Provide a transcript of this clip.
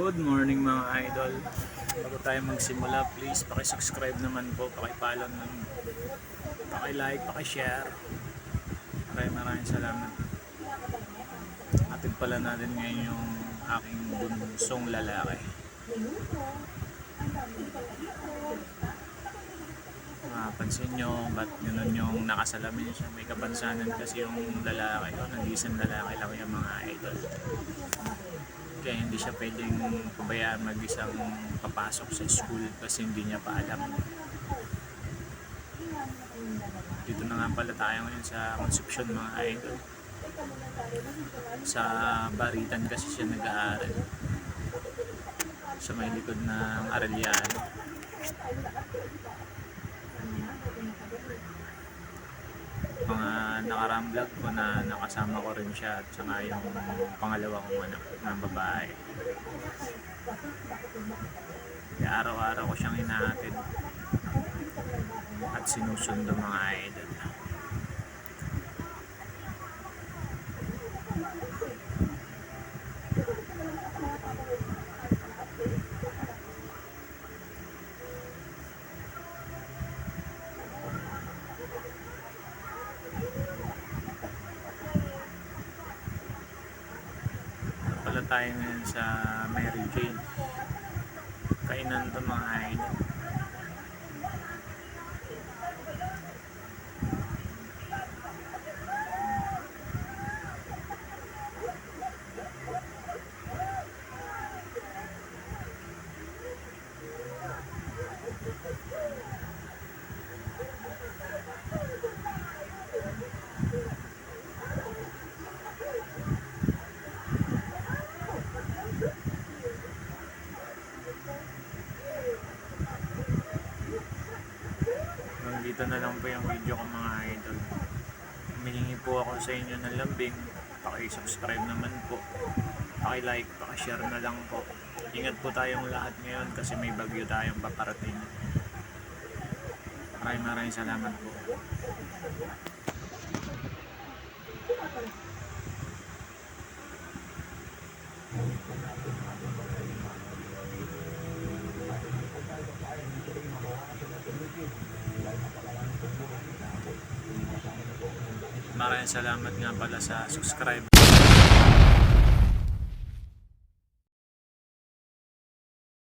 Good morning mga idol. Bago tayo magsimula, please paki-subscribe naman po, paki-follow naman, paki-like, paki-share. Maraming maraming salamat. Atid pala natin ngayon yung aking bunsong lalaki. Mapansin nyo, ba't ganun yung nakasalamin siya? May kapansanan kasi yung lalaki ko, nag-isang lalaki lang yung mga idol. Kaya hindi siya pwedeng pabayaan mag-isang papasok sa school kasi hindi niya pa alam. Dito na nga pala tayo ngayon sa Concepcion mga idol. Sa Baritan kasi siya nag-aaral. Sa may likod ng Arellano. Mga nakaraang vlog ko na nakasama ko rin siya at saka yung pangalawa kong anak na babae. Araw-araw ko siyang inaatid at sinusundo mga idol. Pala tayo ngayon sa Mary Jane. Kainan to mga idol. Nandito na lang po yung video ko mga idol. Humihingi po ako sa inyo ng lambing. Paki-subscribe naman po. Paki-like, paki-share na lang po. Ingat po tayong lahat ngayon kasi may bagyo tayong paparating. Maraming maraming salamat po. Maraming salamat nga pala sa subscribe.